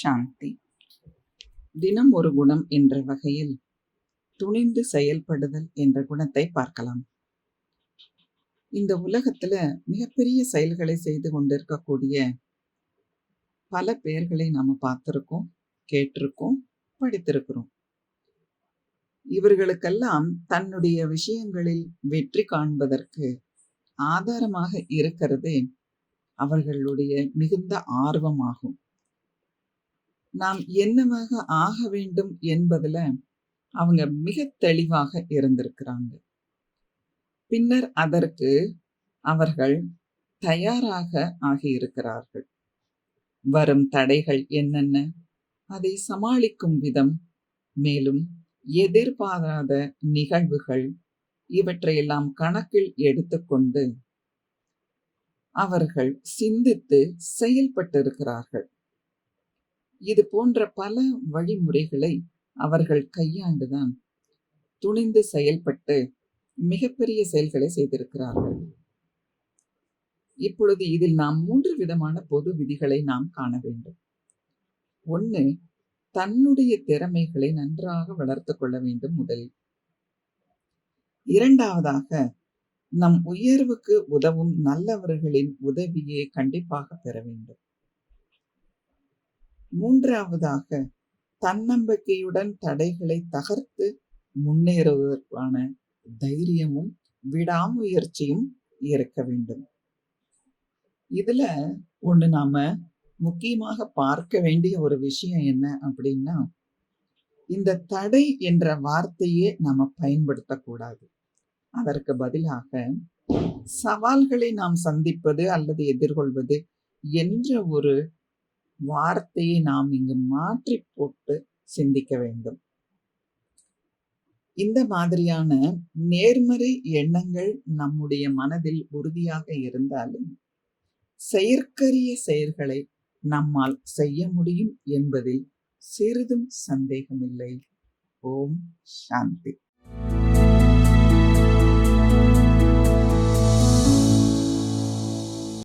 சாந்தி. தினம் ஒரு குணம் என்ற வகையில் துணிந்து செயல்படுதல் என்ற குணத்தை பார்க்கலாம். இந்த உலகத்துல மிகப்பெரிய செயல்களை செய்து கொண்டிருக்கக்கூடிய பல பேர்களை நாம பார்த்திருக்கோம் கேட்டிருக்கோம் படித்திருக்கிறோம். இவர்களுக்கெல்லாம் தன்னுடைய விஷயங்களில் வெற்றி காண்பதற்கு ஆதாரமாக இருக்கிறதே அவர்களுடைய மிகுந்த ஆர்வமாகும். நாம் என்னவாக ஆக வேண்டும் என்பதுல அவங்க மிக தெளிவாக இருந்திருக்கிறாங்க. பின்னர் அதற்கு அவர்கள் தயாராக ஆகியிருக்கிறார்கள். வரும் தடைகள் என்னென்ன? அதை சமாளிக்கும் விதம் மேலும் எதிர்பாராத நிகழ்வுகள் இவற்றையெல்லாம் கணக்கில் எடுத்துக்கொண்டு அவர்கள் சிந்தித்து செயல்பட்டிருக்கிறார்கள். இது போன்ற பல வழிமுறைகளை அவர்கள் கையாண்டுதான் துணிந்து செயல்பட்டு மிகப்பெரிய செயல்களை செய்திருக்கிறார்கள். இப்பொழுது இதில் நாம் மூன்று விதமான பொது விதிகளை நாம் காண வேண்டும். ஒன்று தன்னுடைய திறமைகளை நன்றாக வளர்த்து கொள்ள வேண்டும் முதலில். இரண்டாவதாக நம் உயர்வுக்கு உதவும் நல்லவர்களின் உதவியை கண்டிப்பாக பெற வேண்டும். மூன்றாவதாக தன்னம்பிக்கையுடன் தடைகளை தகர்த்து முன்னேறுவதற்கான தைரியமும் விடாமுயற்சியும் இருக்க வேண்டும். இதுல ஒண்ணு நாம முக்கியமாக பார்க்க வேண்டிய ஒரு விஷயம் என்ன அப்படின்னா இந்த தடை என்ற வார்த்தையே நாம பயன்படுத்தக்கூடாது. அதற்கு பதிலாக சவால்களை நாம் சந்திப்பது அல்லது எதிர்கொள்வது என்ற ஒரு வார்த்தையை நாம் இங்கு மாற்றி போட்டு சிந்திக்க வேண்டும். இந்த மாதிரியான நேர்மறை எண்ணங்கள் நம்முடைய மனதில் உறுதியாக இருந்தாலும் செயற்கரிய செயல்களை நம்மால் செய்ய முடியும் என்பதில் சிறிதும் சந்தேகமில்லை. ஓம் சாந்தி.